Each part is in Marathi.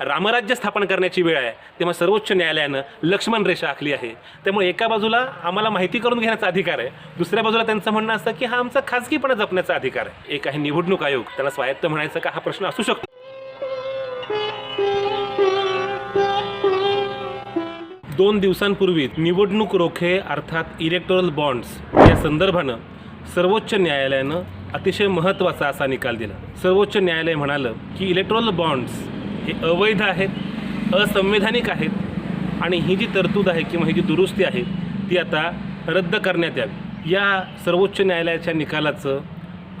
रामराज्य स्थापन करण्याची वेळ आहे. तेव्हा सर्वोच्च न्यायालयानं लक्ष्मण रेषा आखली आहे. त्यामुळे एका बाजूला आम्हाला माहिती करून घेण्याचा अधिकार आहे. दुसऱ्या बाजूला त्यांचं म्हणणं असतं की हा आमचा खाजगीपणा जपण्याचा अधिकार आहे. एक आहे निवडणूक आयोग. त्याला स्वायत्त म्हणायचं का हा प्रश्न असू शकतो. दोन दिवसांपूर्वी निवडणूक रोखे अर्थात इलेक्टोरल बॉन्ड्स या संदर्भानं सर्वोच्च न्यायालयानं अतिशय महत्त्वाचा असा निकाल दिला. सर्वोच्च न्यायालय म्हणालं की इलेक्ट्रोल बॉन्ड्स हे अवैध आहेत असंवैधानिक आहेत आणि ही जी तरतूद आहे किंवा ही जी दुरुस्ती आहे ती आता रद्द करण्यात यावी. या सर्वोच्च न्यायालयाच्या निकालाचं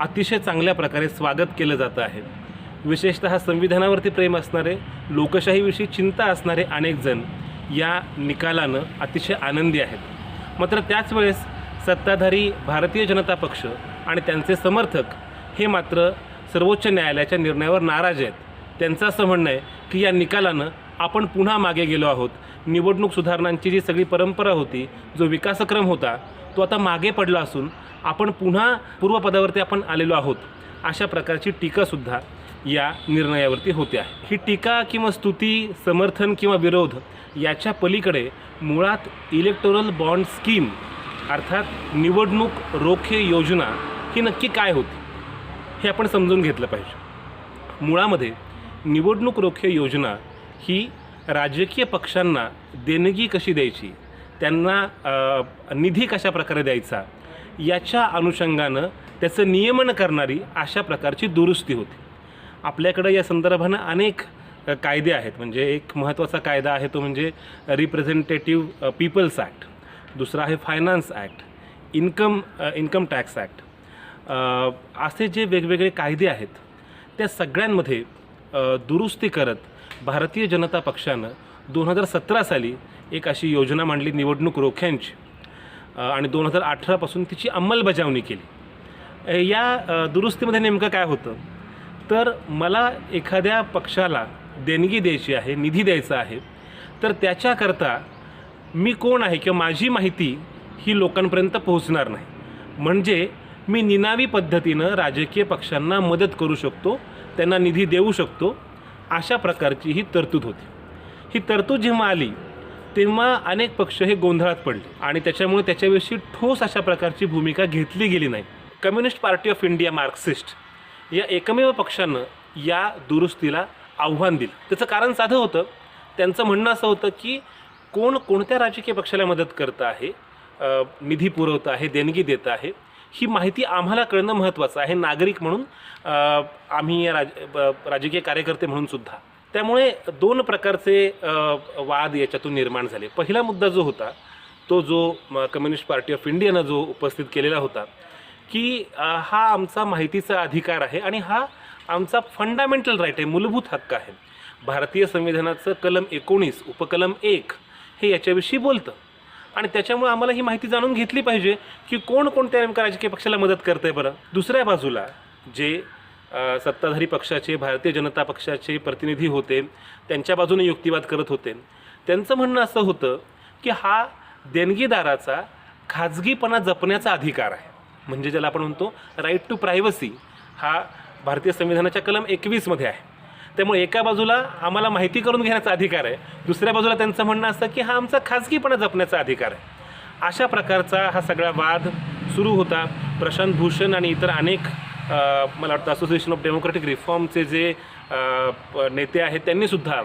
अतिशय चांगल्या प्रकारे स्वागत केलं जातं आहे. विशेषतः संविधानावरती प्रेम असणारे लोकशाहीविषयी चिंता असणारे अनेकजण या निकालानं अतिशय आनंदी आहेत. मात्र त्याच वेळेस सत्ताधारी भारतीय जनता पक्ष आणि त्यांचे समर्थक हे मात्र सर्वोच्च न्यायालयाच्या निर्णयावर नाराज आहेत. त्यांचं असं म्हणणं आहे की या निकालानं आपण पुन्हा मागे गेलो आहोत. निवडणूक सुधारणांची जी सगळी परंपरा होती जो विकासक्रम होता तो आता मागे पडला असून आपण पुन्हा पूर्वपदावरती आपण आलेलो आहोत अशा प्रकारची टीकासुद्धा या निर्णयावरती होत्या. ही टीका किंवा स्तुती समर्थन किंवा विरोध याच्या पलीकडे मुळात इलेक्टोरल बॉन्ड स्कीम अर्थात निवडणूक रोखे योजना ही नक्की काय होती हे आपण समजून घेतलं पाहिजे. मुळामध्ये निवडणूक रोखे योजना ही राजकीय पक्षांना देणगी कशी द्यायची? त्यांना निधी कशा प्रकारे द्यायचा? याच्या अनुषंगानं त्याचं नियमन करणारी अशा प्रकारची दुरुस्ती होती. आपल्याकडं या संदर्भानं अनेक कायदे आहेत. म्हणजे एक महत्त्वाचा कायदा आहे तो म्हणजे रिप्रेझेंटेटिव्ह पीपल्स ॲक्ट दुसरा आहे finance act income income tax act असे जे वेगवेगळे कायदे आहेत त्या सगळ्यांमध्ये दुरुस्ती करत भारतीय जनता पक्षानं दोन हजार सतरा साली एक अशी योजना मांडली निवडणूक रोख्यांची. आणि दोन हजार अठरापासून तिची अंमलबजावणी केली. या दुरुस्तीमध्ये नेमकं काय होतं? तर मला एखाद्या पक्षाला देणगी द्यायची आहे निधी द्यायचा आहे तर त्याच्याकरता मी कोण आहे किंवा माझी माहिती ही लोकांपर्यंत पोहोचणार नाही. म्हणजे मी निनावी पद्धतीनं राजकीय पक्षांना मदत करू शकतो त्यांना निधी देऊ शकतो अशा प्रकारची ही तरतूद होती. ही तरतूद जेव्हा आली तेव्हा अनेक पक्ष हे गोंधळात पडले आणि त्याच्यामुळे त्याच्याविषयी ठोस अशा प्रकारची भूमिका घेतली गेली नाही. Communist Party of India Marxist या एकमेव पक्षानं या दुरुस्तीला आव्हान दिलं. त्याचं कारण साधं होतं. त्यांचं म्हणणं असं होतं की कोण कोणत्या राजकीय पक्षाला मदत करतं आहे निधी पुरवतं आहे देणगी देतं आहे ही माहिती आम्हाला कळणं महत्त्वाचं आहे. नागरिक म्हणून आम्ही या राज राजकीय कार्यकर्ते म्हणून सुद्धा. त्यामुळे दोन प्रकारचे वाद याच्यातून निर्माण झाले. पहिला मुद्दा जो होता तो जो म, कम्युनिस्ट पार्टी ऑफ इंडियानं जो उपस्थित केलेला होता की हा आमचा माहितीचा अधिकार आहे आणि हा आमचा फंडामेंटल राईट आहे मूलभूत हक्क आहे. भारतीय संविधानाचं कलम एकोणीस उपकलम एक हे याच्याविषयी बोलतं. आणि त्याच्यामुळे आम्हाला ही माहिती जाणून घेतली पाहिजे की कोण कोणत्या नेमक्या राजकीय पक्षाला मदत करतंय बरं. दुसऱ्या बाजूला जे सत्ताधारी पक्षाचे भारतीय जनता पक्षाचे प्रतिनिधी होते त्यांच्या बाजूने युक्तिवाद करत होते. त्यांचं म्हणणं असं होतं की हा देणगीदाराचा खाजगीपणा जपण्याचा अधिकार आहे. म्हणजे ज्याला आपण म्हणतो राईट टू प्रायव्हसी हा भारतीय संविधानाच्या कलम एकवीसमध्ये आहे. त्यामुळे एका बाजूला आम्हाला माहिती करून घेण्याचा अधिकार आहे दुसऱ्या बाजूला त्यांचं म्हणणं असतं की हा आमचा खाजगीपणा जपण्याचा अधिकार आहे. अशा प्रकारचा हा सगळा वाद सुरू होता. प्रशांत भूषण आणि इतर अनेक मला वाटतं असोसिएशन ऑफ डेमोक्रेटिक रिफॉर्मचे जे नेते आहेत त्यांनीसुद्धा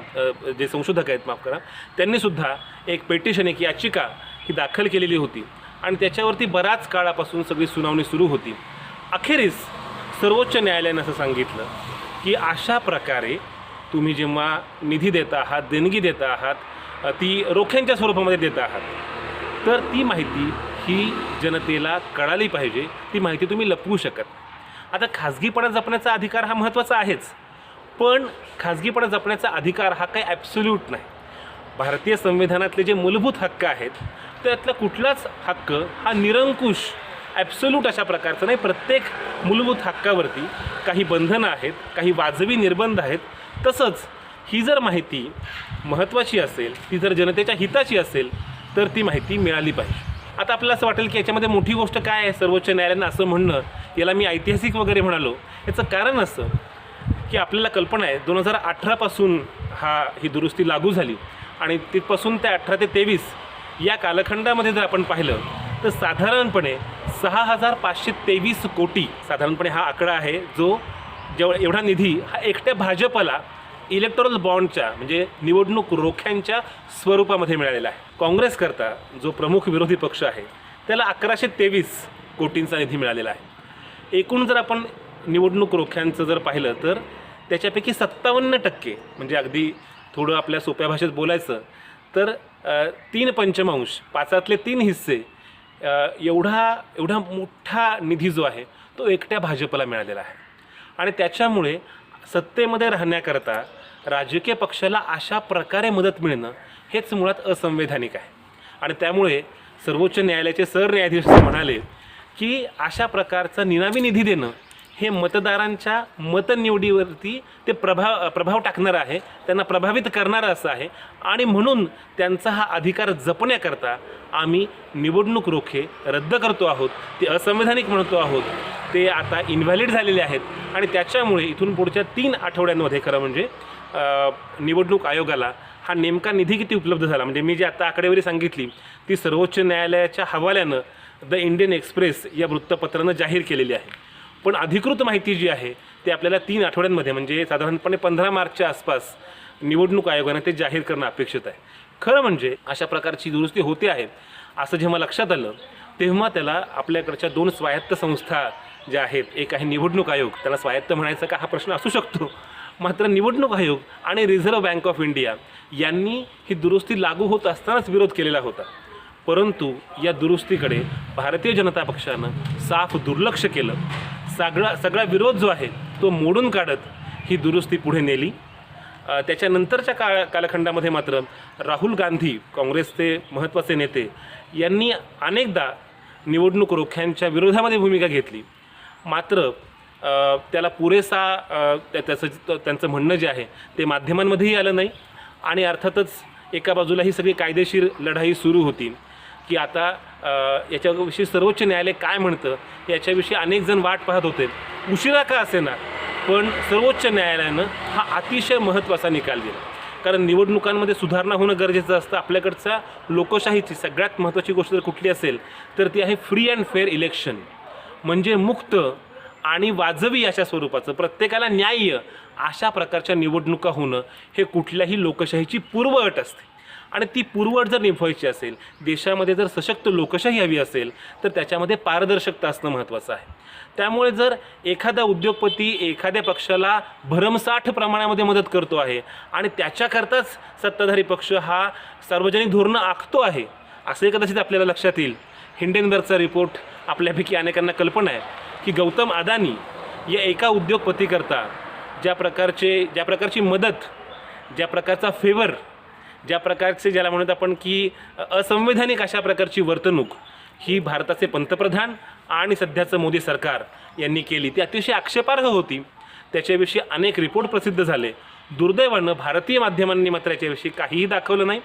जे संशोधक आहेत माफ करा त्यांनीसुद्धा एक पेटिशन एक याचिका ही दाखल केलेली होती. आणि त्याच्यावरती बराच काळापासून सगळी सुनावणी सुरू होती. अखेरीस सर्वोच्च न्यायालयानं असं सांगितलं की अशा प्रकारे तुम्ही जेव्हा निधी देत आहात देणगी देत आहात ती रोख्यांच्या स्वरूपामध्ये देत आहात तर ती माहिती ही जनतेला कळाली पाहिजे. ती माहिती तुम्ही लपवू शकत आता खाजगीपणा जपण्याचा अधिकार हा महत्त्वाचा आहेच पण खाजगीपणा जपण्याचा अधिकार हा काही ॲब्सोल्यूट नाही. भारतीय संविधानातले जे मूलभूत हक्क आहेत त्यातला कुठलाच हक्क हा निरंकुश ॲब्सोल्यूट अशा प्रकारचं नाही. प्रत्येक मूलभूत हक्कावरती काही बंधनं आहेत काही वाजवी निर्बंध आहेत. तसंच ही जर माहिती महत्त्वाची असेल ती जर जनतेच्या हिताची असेल तर ती माहिती मिळाली पाहिजे. आता आपल्याला असं वाटेल की याच्यामध्ये मोठी गोष्ट काय आहे? सर्वोच्च न्यायालयानं असं म्हणणं याला मी ऐतिहासिक वगैरे म्हणालो. याचं कारण असं की आपल्याला कल्पना आहे दोन हजार अठरापासून हा ही दुरुस्ती लागू झाली. आणि तिथपासून ते अठरा ते तेवीस या कालखंडामध्ये जर आपण पाहिलं तर साधारणपणे सहा हजार पाचशे तेवीस कोटी साधारणपणे हा आकडा आहे जो जेवढा एवढा निधी हा एकट्या भाजपला इलेक्टोरल बॉन्डच्या म्हणजे निवडणूक रोख्यांच्या स्वरूपामध्ये मिळालेला आहे. काँग्रेसकरता जो प्रमुख विरोधी पक्ष आहे त्याला अकराशे तेवीस कोटींचा निधी मिळालेला आहे. एकूण जर आपण निवडणूक रोख्यांचं जर पाहिलं तर त्याच्यापैकी सत्तावन्न टक्के म्हणजे अगदी थोडं आपल्या सोप्या भाषेत बोलायचं तर तीन पंचमांश पाचातले तीन हिस्से एवढा एवढा मोठा निधी जो आहे तो एकट्या भाजपला मिळालेला आहे. आणि त्याच्यामुळे सत्तेमध्ये राहण्याकरता राजकीय पक्षाला अशा प्रकारे मदत मिळणं हेच मुळात असंवैधानिक आहे. आणि त्यामुळे सर्वोच्च न्यायालयाचे सरन्यायाधीश म्हणाले की अशा प्रकारचा निनावी निधी देणं हे मतदारांच्या मतनिवडीवरती ते प्रभाव प्रभाव टाकणारं आहे त्यांना प्रभावित करणारं असं आहे. आणि म्हणून त्यांचा हा अधिकार जपण्याकरता आम्ही निवडणूक रोखे रद्द करतो आहोत ते असंवैधानिक म्हणतो आहोत ते आता इनव्हॅलिड झालेले आहेत. आणि त्याच्यामुळे इथून पुढच्या तीन आठवड्यांमध्ये खरं म्हणजे निवडणूक आयोगाला हा नेमका निधी किती उपलब्ध झाला? म्हणजे मी जी आता आकडेवारी सांगितली ती सर्वोच्च न्यायालयाच्या हवाल्यानं द इंडियन एक्सप्रेस या वृत्तपत्रानं जाहीर केलेली आहे. पण अधिकृत माहिती जी आहे ती आपल्याला तीन आठवड्यांमध्ये म्हणजे साधारणपणे पंधरा मार्चच्या आसपास निवडणूक आयोगानं ते जाहीर करणं अपेक्षित आहे. खरं म्हणजे अशा प्रकारची दुरुस्ती होते आहे असं जेव्हा लक्षात आलं तेव्हा त्याला आपल्याकडच्या दोन स्वायत्त संस्था ज्या आहेत एक आहे निवडणूक आयोग त्याला स्वायत्त म्हणायचा का हा प्रश्न असू शकतो. मात्र निवडणूक आयोग आणि रिझर्व्ह बँक ऑफ इंडिया यांनी ही दुरुस्ती लागू होत असतानाच विरोध केलेला होता. परंतु या दुरुस्तीकडे भारतीय जनता पक्षानं साफ दुर्लक्ष केलं. सगळा सगळा विरोध जो आहे तो मोडून काढत ही दुरुस्ती पुढे नेली. त्याच्यानंतरच्या काळ कालखंडामध्ये मात्र राहुल गांधी काँग्रेसचे महत्त्वाचे नेते यांनी अनेकदा निवडणूक रोख्यांच्या विरोधामध्ये भूमिका घेतली. मात्र त्याला पुरेसा त्या- त्याचं त्यांचं म्हणणं जे आहे ते माध्यमांमध्येही आलं नाही आणि अर्थातच एका बाजूला ही सगळी कायदेशीर लढाई सुरू होती. की आता याच्याविषयी सर्वोच्च न्यायालय काय म्हणतं याच्याविषयी अनेक जण वाट पाहत होते. उशिरा का असेना? पण सर्वोच्च न्यायालयानं हा अतिशय महत्त्वाचा निकाल दिला. कारण निवडणुकांमध्ये सुधारणा होणं गरजेचं असतं. आपल्याकडच्या लोकशाहीची सगळ्यात महत्त्वाची गोष्ट जर कुठली असेल तर ती आहे फ्री अँड फेअर इलेक्शन म्हणजे मुक्त आणि वाजवी अशा स्वरूपाचं प्रत्येकाला न्याय्य अशा प्रकारच्या निवडणुका होणं हे कुठल्याही लोकशाहीची पूर्वअट असते. आणि ती पूर्वअट जर निभवायची असेल देशामध्ये जर सशक्त लोकशाही हवी असेल तर त्याच्यामध्ये पारदर्शकता असणं महत्त्वाचं आहे. त्यामुळे जर एखादा उद्योगपती एखाद्या पक्षाला भरमसाठ प्रमाणामध्ये मदत करतो आहे आणि त्याच्याकरताच सत्ताधारी पक्ष हा सार्वजनिक धोरणं आखतो आहे असंही कदाचित आपल्याला लक्षात येईल. हिंडेनबर्गचा रिपोर्ट आपल्यापैकी अनेकांना कल्पना आहे की गौतम अदानी या एका उद्योगपतीकरता ज्या प्रकारचे ज्या प्रकारची मदत ज्या प्रकारचा फेवर ज्या प्रकारचे ज्याला म्हणत आपण की असंवैधानिक अशा प्रकारची वर्तणूक ही भारताचे पंतप्रधान आणि सध्याचं मोदी सरकार यांनी केली ती अतिशय आक्षेपार्ह होती. त्याच्याविषयी अनेक रिपोर्ट प्रसिद्ध झाले. दुर्दैवानं भारतीय माध्यमांनी मात्र याच्याविषयी काहीही दाखवलं नाही.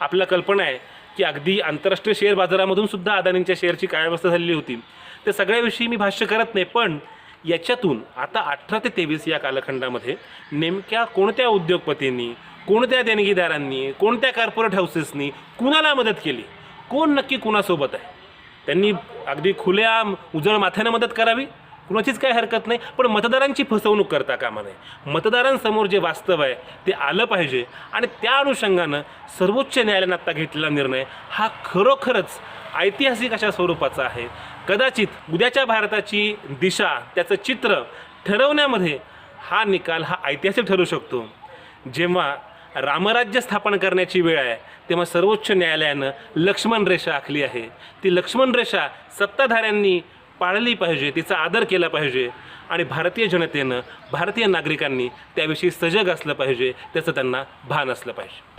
आपला कल्पना आहे की अगदी आंतरराष्ट्रीय शेअर बाजारामधून सुद्धा अदानींच्या शेअरची काय अवस्था झालेली होती. त्या सगळ्याविषयी मी भाष्य करत नाही पण याच्यातून आता अठरा ते तेवीस या कालखंडामध्ये नेमक्या कोणत्या उद्योगपतींनी कोणत्या देणगीदारांनी कोणत्या कॉर्पोरेट हाऊसेसनी कुणाला मदत केली? कोण नक्की कुणासोबत आहे? त्यांनी अगदी खुल्या उजळ माथ्यानं मदत करावी? कुणाचीच काही हरकत नाही. पण मतदारांची फसवणूक करता कामा नये. मतदारांसमोर जे वास्तव आहे ते आलं पाहिजे. आणि त्या अनुषंगानं सर्वोच्च न्यायालयानं आत्ता घेतलेला निर्णय हा खरोखरच ऐतिहासिक अशा स्वरूपाचा आहे. कदाचित उद्याच्या भारताची दिशा त्याचं चित्र ठरवण्यामध्ये हा निकाल हा ऐतिहासिक ठरू शकतो. जेव्हा रामराज्य स्थापन करण्याची वेळ आहे. तेव्हा सर्वोच्च न्यायालयानं लक्ष्मण रेषा आखली आहे. ती लक्ष्मण रेषा सत्ताधाऱ्यांनी पाळली पाहिजे तिचा आदर केला पाहिजे आणि भारतीय जनतेनं भारतीय नागरिकांनी त्याविषयी सजग असलं पाहिजे त्याचं त्यांना भान असलं पाहिजे.